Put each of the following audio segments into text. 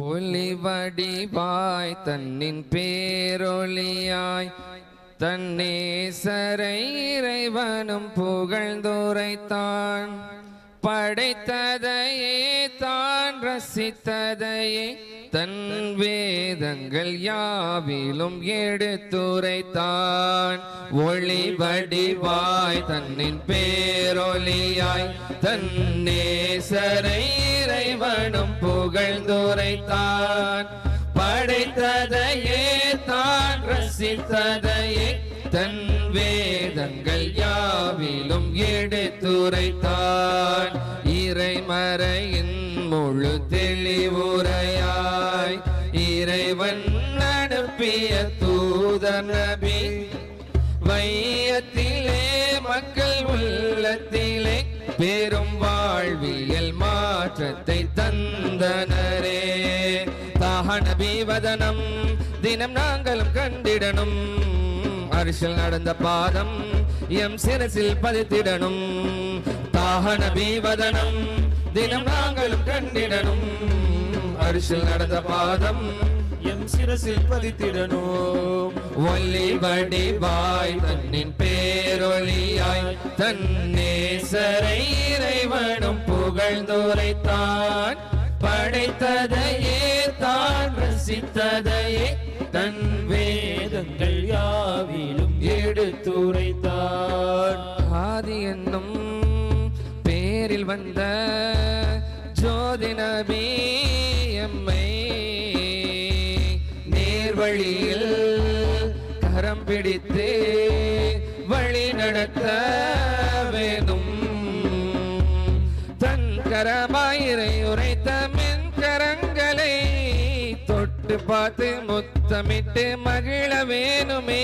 ஒளி வடிவாய் தன்னின் பேரொளியாய் தன்னேசரை இறைவனும் புகழ்ந்துரைத்தான். படைத்ததையே தான் ரசித்ததையே தன் வேதங்கள் யாவிலும் எடுத்துரைத்தான். ஒளி வடிவாய் தன்னின் பேரொலியாய் தன்னேசரை இறைவனும் புகழ்ந்துரைத்தான். படைத்ததையே தான் ரசித்ததையே தன் எங்கள் யாவிலும் எடுத்துரைத்தான். இறைமறையின் முழு தெளிவுரையாய் இறைவன் அனுப்பிய தூதர் நபி. வையத்திலே மக்கள் உள்ளத்திலே பெரும் வாழ்வியல் மாற்றத்தை தந்தனரே. தாகனபி வதனம் தினம் நாங்களும் கண்டிடணும். அரிசில் நடந்த பாதம் எம் சிரசில் பதித்திடணும். தாகன பீவதனம் தினம் நாங்களும் கண்டிடணும். அரிசில் நடந்த பாதம் எம் சிரசில் பதித்திடணும். ஒல்லி வடிவாய் தன்னின் பேரொளியாய் தன்னேசரை இறைவனும் புகழ்ந்துரைத்தான். படைத்ததையே தான் ரசித்ததையே தன் வேதங்கள் யாவிலும் எடுத்துரைத்தான் ஆதி என்னும் பேரில் வந்த ஜோதி நபி எம்மை நேர்வழியில் கரம் பிடித்து வழி நடத்த வேணும். தன் கரமாயிரை உரைத்தமே பார்த்து முத்தமிட்டு மகிழ வேணுமே.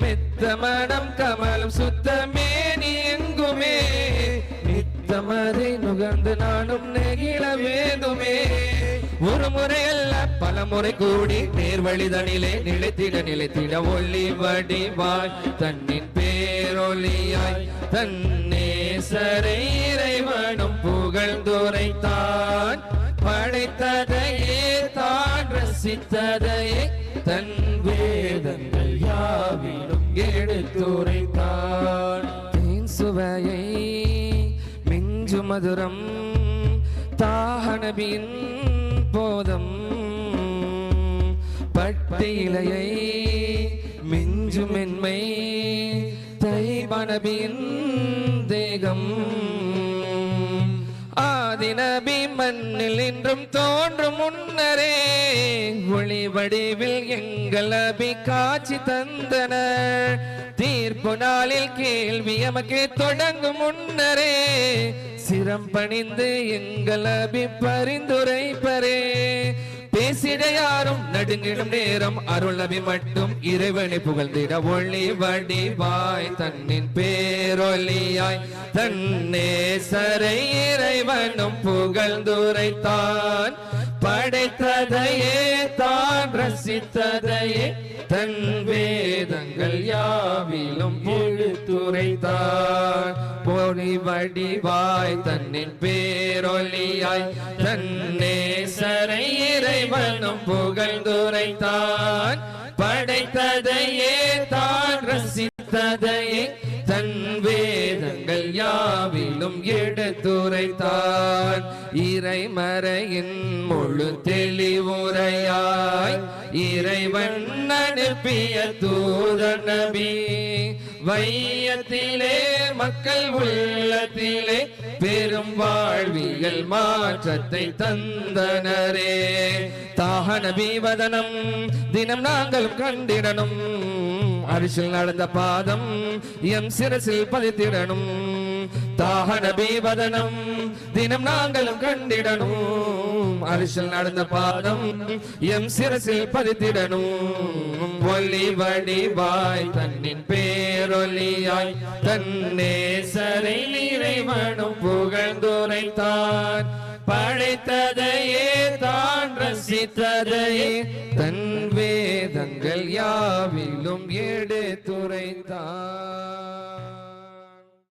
மெத்த மனம் கமலம் சுத்தமே நீ எங்குமே. நித்தமதை நுகர்ந்து நானும் நெகிழ வேண்டுமே. ஒரு முறை அல்ல பல முறை கூடி நேர்வழிதனிலே நிலைத்திட நிலைத்திட ஒளி வடிவாய். தன்னின் பேரொலியாய் தன்னே சரை இறைவனும் புகழ்ந்துரைத்தான். படைத்தது ரசித்ததையே தன் வேதங்கள் யாவிலும் எடுத்துரைத்தான் தேன் சுவையை மிஞ்சு மதுரம் தாகனபின் போதம் பட்டியலையை மிஞ்சுமென்மை தைபனபின் தேகம். ஆதிநபி மண்ணில் இன்றும் தோன்றும் முன்னரே ஒளி வடிவில் எங்கள் அபி காட்சி தந்தனர். தீர்ப்பு நாளில் கேள்வி எமக்கு தொடங்கும் முன்னரே சிரம் பணிந்து எங்கள் அபி பரிந்துரைப்பரே. பேசிட யாரும் நடுங்கிடும் நேரம். அருள் நபி மட்டும் இறைவனை புகழ்ந்திட ஒளி வடிவாய் தன்னின் பேரொலியாய் தன்னே சரை இறைவனும் புகழ்ந்துரைத்தான். படைத்ததையே தான் ரசித்ததையே தன் வேதங்கள் யாவிலும் எழுத்துரைத்தான் பொறி வடிவாய் தன்னின் பேரொலியாய் தன்னே சரை இறைவனும் புகழ்ந்துரைத்தான். படைத்ததையே தான் ரசித்ததையே தன் வேதங்கள் யாவிலும் எடுத்துரைத்தான். இறைமறையின் முழு தெளிவுரையாய் இறைவன் அனுப்பிய தூதர் நபி. வையத்திலே மக்கள் உள்ளத்திலே பெரும் வாழ்வியல் மாற்றத்தை தந்தனரே. தாக நபி வதனம் தினம் நாங்களும் கண்டிடணும் அரிசில் நடந்த பாதம் எம் சிரசில் பதித்திடணும் தாக நபி வதனம். தினம் நாங்களும் கண்டிடணும். அரிசில் நடந்த பாதம் எம் சிரசில் பதித்திடணும். ஒலி வடிவாய் தன்னின் பேரொலியாய் தன்னே சரை இறைவனும் புகழ்ந்துரைத்தான். படைத்ததையே தான் ரசித்ததையே தன் வேதங்கள் யாவிலும் எடுத்துரைத்தான்.